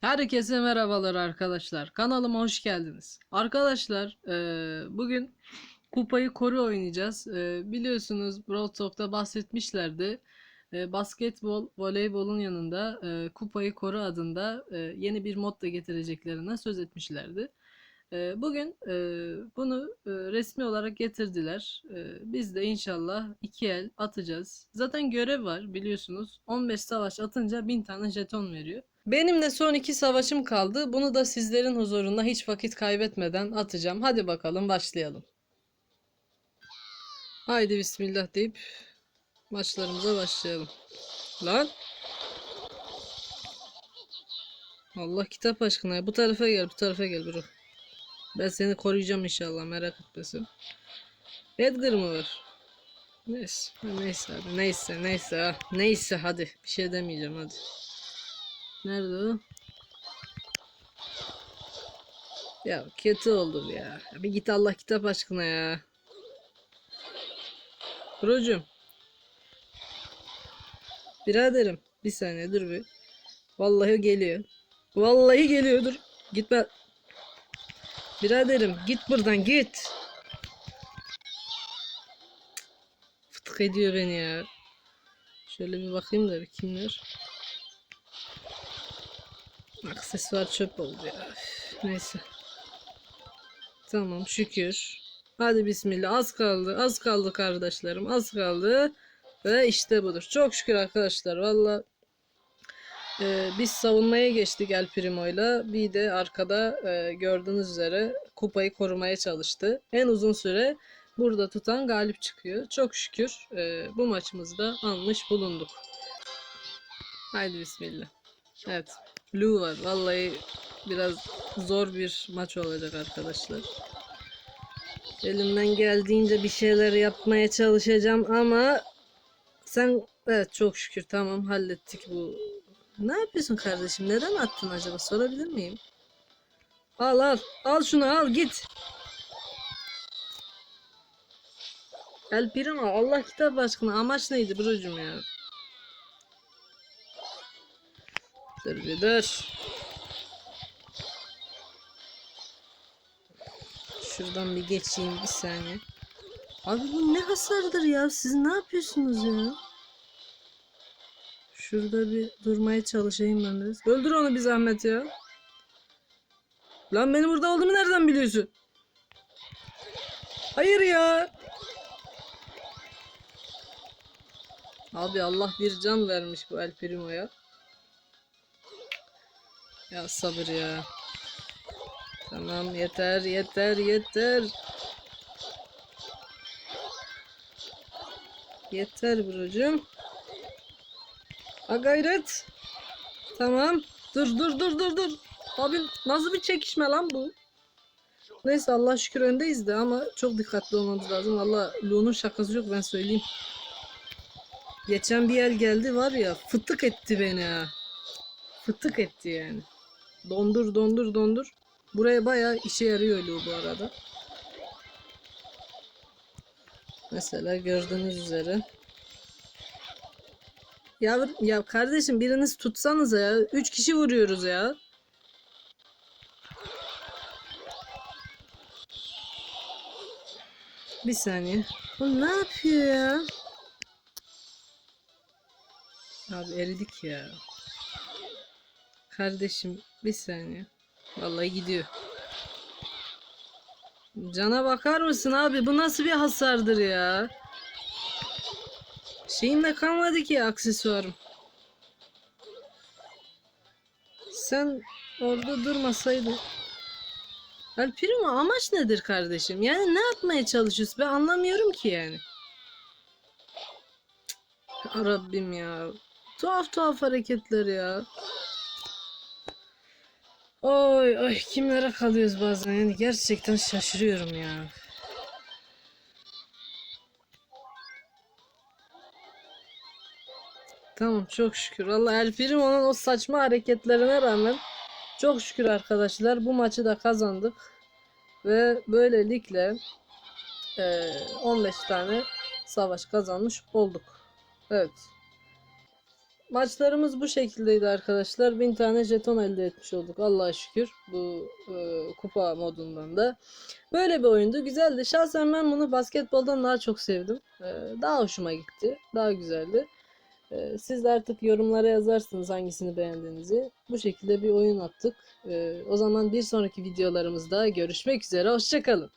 Herkese merhabalar arkadaşlar. Kanalıma hoş geldiniz. Arkadaşlar eee, bugün kupayı koru oynayacağız. Eee, biliyorsunuz Brawl Talk'ta bahsetmişlerdi. Eee, basketbol, voleybolun yanında kupayı koru adında yeni bir mod da getireceklerinden söz etmişlerdi. Bugün bunu resmi olarak getirdiler. Biz de inşallah iki el atacağız. Zaten görev var biliyorsunuz. 15 savaş atınca 1000 tane jeton veriyor. Benim de son iki savaşım kaldı. Bunu da sizlerin huzurunda hiç vakit kaybetmeden atacağım. Hadi bakalım başlayalım. Haydi bismillah deyip maçlarımıza başlayalım. Lan. Allah kitap aşkına ya. Bu tarafa gel, bu tarafa gel bro. Ben seni koruyacağım inşallah merak etmesin. Edgar mı var? Neyse, neyse hadi, neyse, neyse, neyse hadi. Bir şey demeyeceğim hadi. Nerede o? Ya kötü oldu. Ya Bir git Allah kitap aşkına ya. Brocum. Biraderim. Bir saniye dur bir. Vallahi geliyor. Vallahi geliyor dur. Gitme. Biraderim git buradan git. Fıtık ediyor beni ya. Şöyle bir bakayım da kimler. Aksesuar çöp oldu ya. Neyse. Tamam şükür. Hadi bismillah. Az kaldı. Az kaldı kardeşlerim. Az kaldı. Ve işte budur. Çok şükür arkadaşlar. Valla e, biz savunmaya geçtik El Primo'yla. Bir de arkada e, gördüğünüz üzere kupayı korumaya çalıştı. En uzun süre burada tutan galip çıkıyor. Çok şükür e, bu maçımızda almış bulunduk. Haydi bismillah. Evet. Blue var. Vallahi biraz zor bir maç olacak arkadaşlar. Elimden geldiğince bir şeyler yapmaya çalışacağım ama sen evet çok şükür tamam hallettik bu. Ne yapıyorsun kardeşim? Neden attın acaba? Sorabilir miyim? Al al. Al şunu al git. El Primo Allah kitap aşkına amaç neydi brocum ya? Dur bir dur. Şuradan bir geçeyim bir saniye. Abi bu ne hasardır ya? Siz ne yapıyorsunuz ya? Şurada bir durmaya çalışayım ben biraz. Öldür onu bir zahmet ya. Lan benim burada olduğumu nereden biliyorsun? Hayır ya. Abi Allah bir can vermiş bu El Primo'ya. Ya sabır ya. Tamam yeter yeter yeter. Yeter brocum. Ha gayret. Tamam. Dur dur dur dur dur. Abi nasıl bir çekişme lan bu? Neyse Allah şükür öndeyiz de ama çok dikkatli olmamız lazım. Valla Lu'nun şakası yok ben söyleyeyim. Geçen bir el geldi var ya fıtık etti beni ha. Fıtık etti yani. Dondur dondur dondur. Buraya bayağı işe yarıyor Lu bu arada. Mesela gördüğünüz üzere. Ya, ya kardeşim biriniz tutsanıza ya. Üç kişi vuruyoruz ya. Bir saniye. Bu ne yapıyor ya? Abi eridik ya. Kardeşim bir saniye. Vallahi gidiyor. Cana bakar mısın abi? Bu nasıl bir hasardır ya? Şeyim de kalmadı ki aksesuarım. Sen orada durmasaydın. El Primo amaç nedir kardeşim? Yani ne yapmaya çalışıyorsun? Ben anlamıyorum ki yani. Rabbim ya. Tuhaf tuhaf hareketler ya. Oy oy kimlere kalıyoruz bazen yani gerçekten şaşırıyorum ya. Tamam çok şükür. Allah El Primo'nun o saçma hareketlerine rağmen çok şükür arkadaşlar bu maçı da kazandık. Ve böylelikle eee, 15 tane savaş kazanmış olduk. Evet. maçlarımız bu şekildeydi arkadaşlar. 1000 tane jeton elde etmiş olduk Allah'a şükür bu e, kupa modundan da. Böyle bir oyundu. Güzeldi. Şahsen ben bunu basketboldan daha çok sevdim. E, daha hoşuma gitti. Daha güzeldi. E, siz de artık yorumlara yazarsınız hangisini beğendiğinizi. Bu şekilde bir oyun attık. E, o zaman bir sonraki videolarımızda görüşmek üzere. Hoşçakalın.